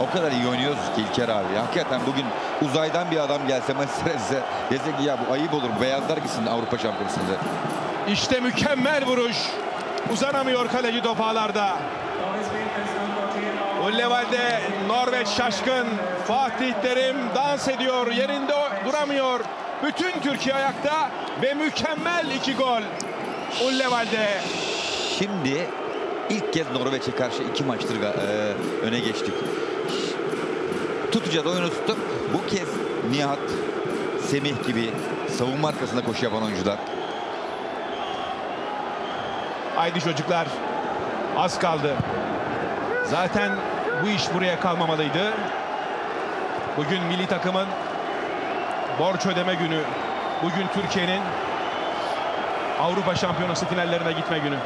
O kadar iyi oynuyoruz ki İlker abi. Hakikaten bugün uzaydan bir adam gelse size dese ki ya bu ayıp olur. Beyazlar gitsin Avrupa Şampiyonası'nda. İşte mükemmel vuruş. Uzanamıyor kaleci topalarda. Ullevalde Norveç şaşkın. Fatih Terim dans ediyor. Yerinde duramıyor. Bütün Türkiye ayakta ve mükemmel iki gol. Ullevalde. Şimdi ilk kez Norveç'e karşı iki maçtır e, öne geçtik. Tutacağız oyunu tutup bu kez Nihat, Semih gibi savunma arkasında koşu yapan oyuncular. Haydi çocuklar. Az kaldı. Zaten bu iş buraya kalmamalıydı. Bugün milli takımın borç ödeme günü. Bugün Türkiye'nin Avrupa Şampiyonası finallerine gitme günü.